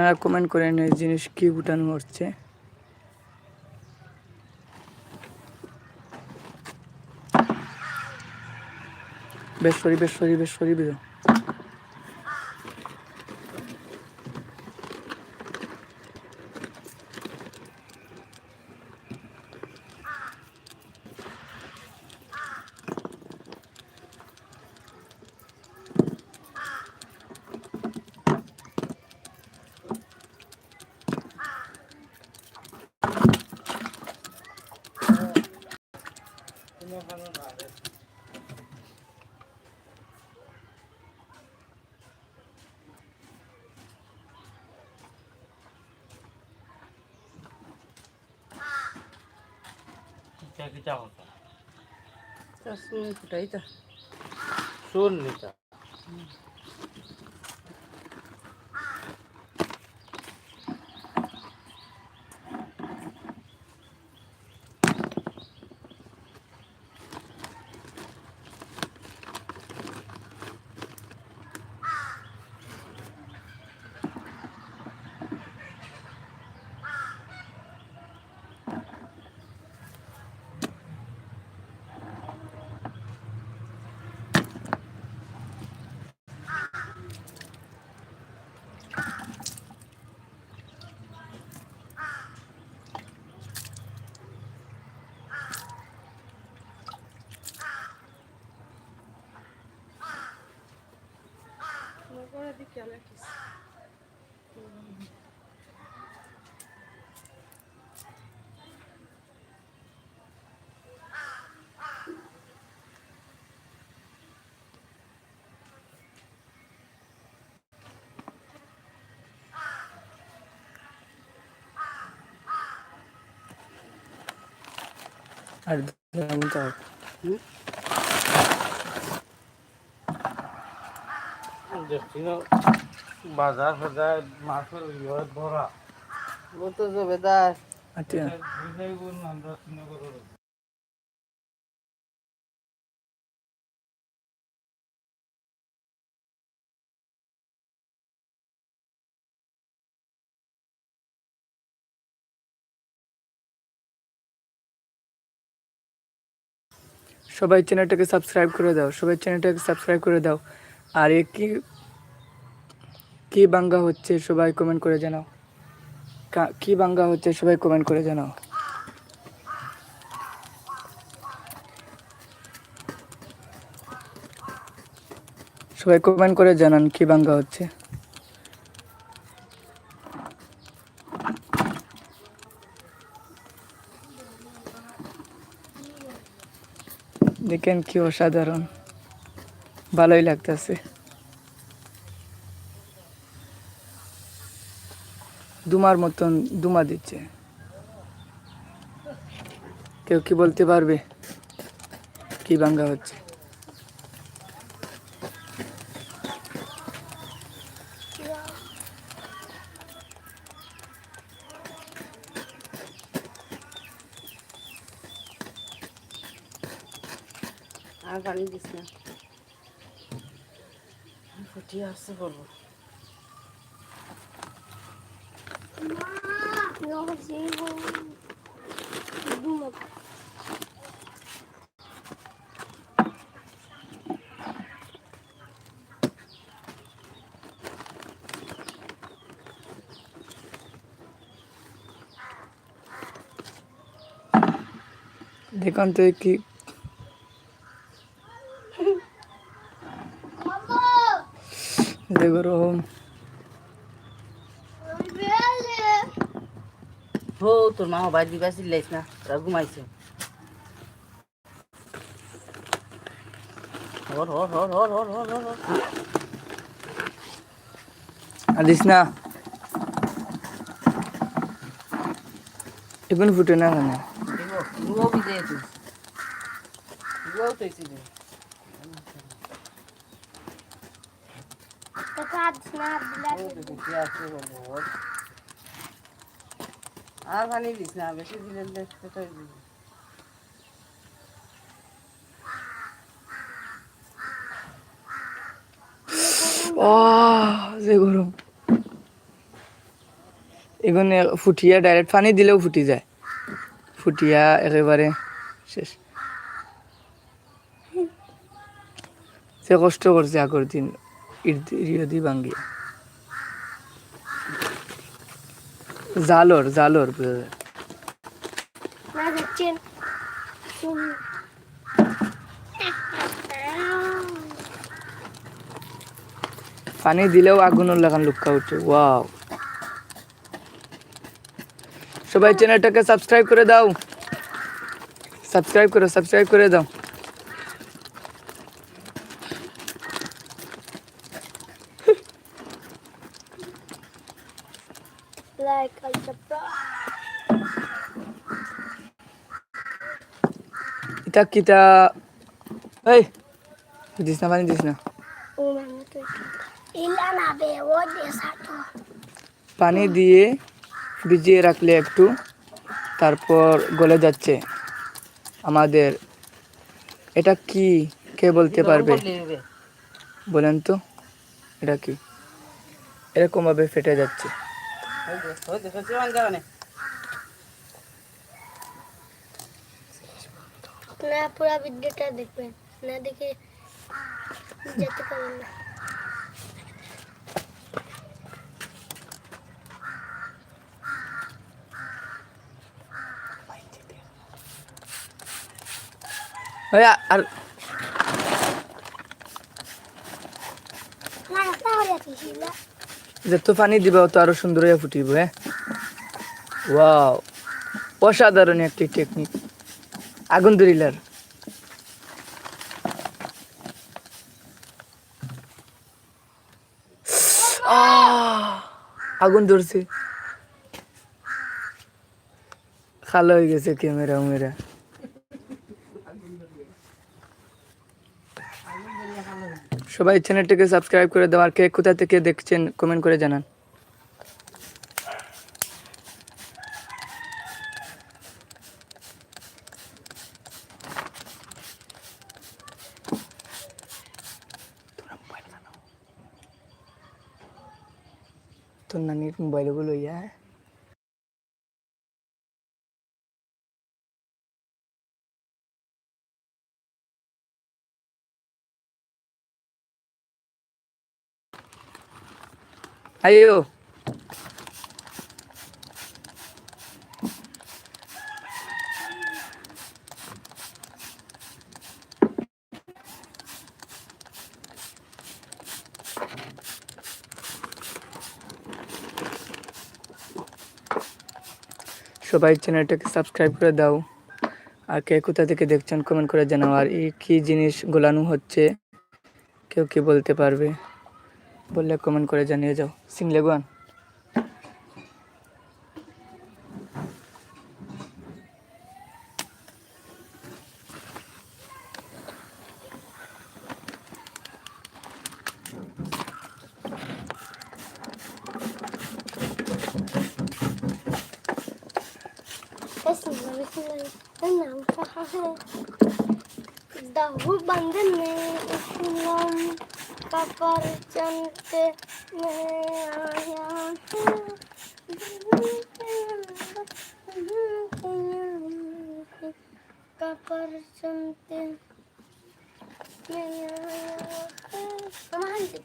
আপনারা কমেন্ট করেন এই জিনিস কি উঠানো হচ্ছে বেশ সরি বেশ সরি বেশ সরি বেরো চাকরিটা হতো শুন নিতা। আর যেমন তো দেখছি না বাজার ফাজার মাছের ইয়ে ভরা ও তো জবেদার আচ্ছা সবাই চ্যানেলটাকে সাবস্ক্রাইব করে দাও, সবাই চ্যানেলটাকে সাবস্ক্রাইব করে দাও। আর এ কি, কী বাঙ্গা হচ্ছে সবাই কমেন্ট করে জানাও। কা- বাঙ্গা হচ্ছে সবাই কমেন্ট করে জানাও। সবাই কমেন্ট করে জানান কি বাঙ্গা হচ্ছে। দেখেন কি অসাধারণ। ভালোই লাগতেছে। দুমার মতন দুমা দিচ্ছে। কেউ কি বলতে পারবে? কি বাঙ্গা হচ্ছে? পানি দিস না ফুটিয়ে আসছে বলব দেখুন তো गरम हो তোর মা বাড়ি দিবা সিলাইছ না তোরা ঘুমাইছো হর হর হর হর হর হর হর আদিস না এখন ফুটে না কেন ও বিজে তুই ও তো আর পানি দিস না বেশি দিলে দেখতে তো যে গরম। এগুলো ফুটিয়া ডাইরেক্ট পানি দিলেও ফুটি যায়। ফুটিয়া একেবারে শেষ। সে কষ্ট করছে আগর দিন। ইরিয়দি ভাঙ্গিয়া। জালর জালর বোঝা যায়। পানি দিলেও আগুনের লাগান লুক্কা উঠে। ওয়াও। সবাই চ্যানেলটাকে সাবস্ক্রাইব করে দাও। সাবস্ক্রাইব করো সাবস্ক্রাইব করে দাও লাইক আর সাবস্ক্রাইব এটা কিটা এই দিস না পানি দিস না মানে পানি দিয়ে ভিজিয়ে রাখলে একটু তারপর গলে যাচ্ছে আমাদের এটা কি কে বলতে পারবে। বলেন তো এটা কি এরকম ভাবে ফেটে যাচ্ছে যে, যে। না পুরো ভিডিওটা দেখবেন। না দেখে যেতে পারবেন না। আর পানি দিবা তত আরও সুন্দর হয়ে ফুটিব হ্যাঁ? ওয়াও অসাধারণ একটি টেকনিক আগুন ধরিলার আগুন ধরছে। খালো হয়ে গেছে ক্যামেরা উমেরা সবাই চ্যানেলটাকে সাবস্ক্রাইব করে দেওয়ার কে কোথা থেকে দেখছেন কমেন্ট করে জানান। তোর নানির মোবাইলগুলো ইয়া আইও সবাই চ্যানেলটাকে সাবস্ক্রাইব করে দাও। আর কে কোথা থেকে দেখছেন কমেন্ট করে জানাও। আর এই কী জিনিস গোলানো হচ্ছে, কেউ কি বলতে পারবে? বললে কমেন্ট করে জানিয়ে যাও। সিংলে اسمع بسم الله نعم صحيح دهو بندن اسلام کفر چنت میں آیا ہوں کفر چنت میں آیا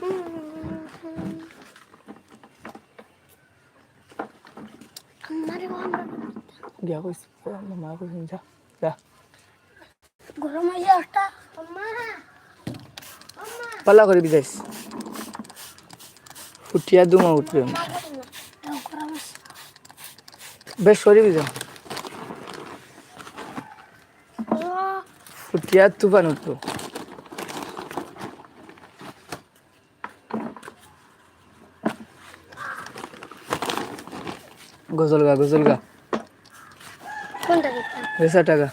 ہوں গিয়া কইছি মা কইছেন যা যা গরম হয়ে পাল্লা করে বিদাইস ফুটিয়া দুমা উঠবে বেশ সরিবি যাও ফুটিয়া তুফান উঠবো গজল গা গজল গা। কোনটা টাকা।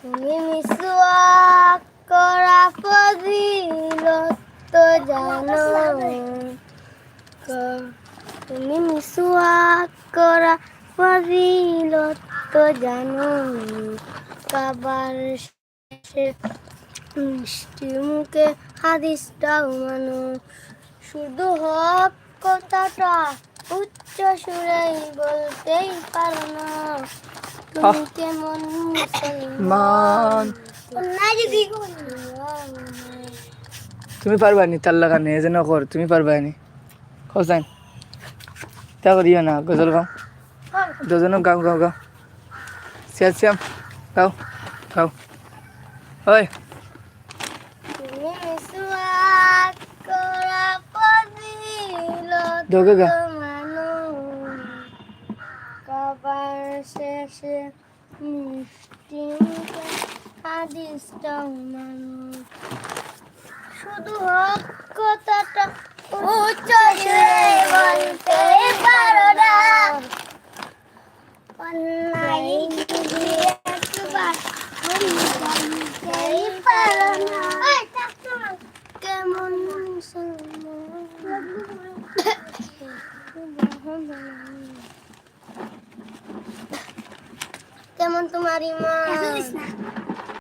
তুমি মিসওয়াক করা ফজিলত তো জানো। তুমি মিসওয়াক করা ফজিলত তো জানো। কাবার মিষ্টি মুখে হাদিসটাও মানো। শুধু হক কথাটা উচ্চ সুরেই বলতেই পারো না। তুমি। কেমন মান। না যদি তুমি পারবা নি তার লাগা নেই যেন কর তুমি পারবা নি। হোসেন তা করিও না গজল গাও। দুজনও গাও গাও গাও। শ্যাম শ্যাম গাও গাও। ওই। তুমি মিসওয়াক করা পদিল দোগে গা মানো কাবার শেষে মিষ্টি হাদিসটাও মানো